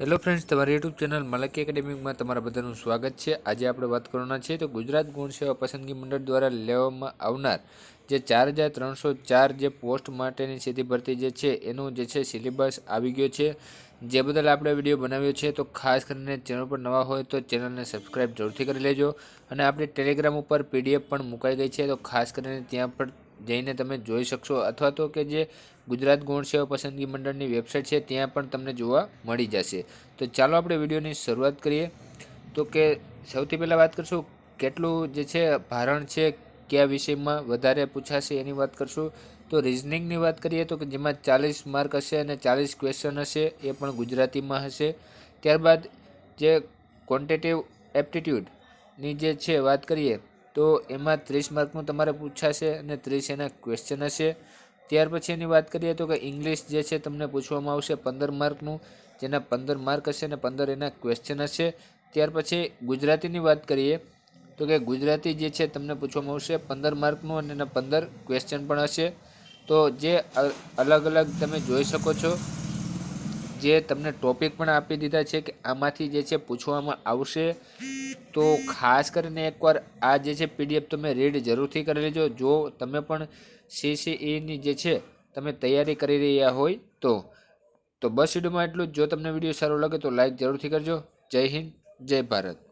Hello friends તમારી YouTube channel Malki એકેડેમિકમાં તમારા બધાનું સ્વાગત છે. આજે આપણે વાત કરવાના છે તો ગુજરાત ગુણ સેવા પસંદગી મંડળ દ્વારા લેવામાં આવનાર જે ચાર હજાર ત્રણસો ચાર જે પોસ્ટ માટેની સીધી ભરતી જે છે, એનું જે છે સિલેબસ આવી ગયો છે. જે બદલ આપણે વીડિયો બનાવ્યો છે તો ખાસ કરીને ચેનલ પર નવા હોય તો ચેનલને સબસ્ક્રાઈબ જરૂરથી કરી લેજો. અને આપણી ટેલિગ્રામ ઉપર પીડીએફ પણ મુકાઈ ગઈ છે તો ખાસ કરીને ત્યાં પર જઈને તમે જોઈ શકશો. અથવા તો કે જે ગુજરાત ગૌણ સેવા પસંદગી મંડળની વેબસાઇટ છે, ત્યાં પણ તમને જોવા મળી જશે. તો ચાલો આપણે વિડીયોની શરૂઆત કરીએ. તો કે સૌથી પહેલાં વાત કરશું, કેટલું જે છે ભારણ છે, કયા વિષયમાં વધારે પૂછાશે એની વાત કરશું. તો રિઝનિંગની વાત કરીએ તો કે જેમાં ચાલીસ માર્ક હશે અને ચાલીસ ક્વેશ્ચન હશે, એ પણ ગુજરાતીમાં હશે. ત્યારબાદ જે ક્વોન્ટેટિવ એપ્ટિટ્યૂડની જે છે વાત કરીએ તો એમાં ત્રીસ માર્કનું તમારે પૂછાશે અને ત્રીસ એના ક્વેશ્ચન હશે. ત્યાર પછી એની વાત કરીએ તો કે ઇંગ્લિશ જે છે તમને પૂછવામાં આવશે પંદર માર્કનું, જેના પંદર માર્ક હશે અને પંદર એના ક્વેશ્ચન હશે. ત્યાર પછી ગુજરાતીની વાત કરીએ તો કે ગુજરાતી જે છે તમને પૂછવામાં આવશે પંદર માર્કનું અને એના પંદર ક્વેશ્ચન પણ હશે. તો જે અલગ અલગ તમે જોઈ શકો છો, જે તમને ટોપિક પણ આપી દીધા છે કે આમાંથી જે છે પૂછવામાં આવશે. તો ખાસ કરીને એકવાર આ જે છે પીડીએફ તમે રીડ જરૂરથી કરી લેજો. જો તમે પણ સીસીઈની જે છે તમે તૈયારી કરી રહ્યા હોય તો તો બસ વિડીયોમાં એટલું જ. જો તમને વીડિયો સારો લાગે તો લાઈક જરૂરથી કરજો. જય હિન્દ, જય ભારત.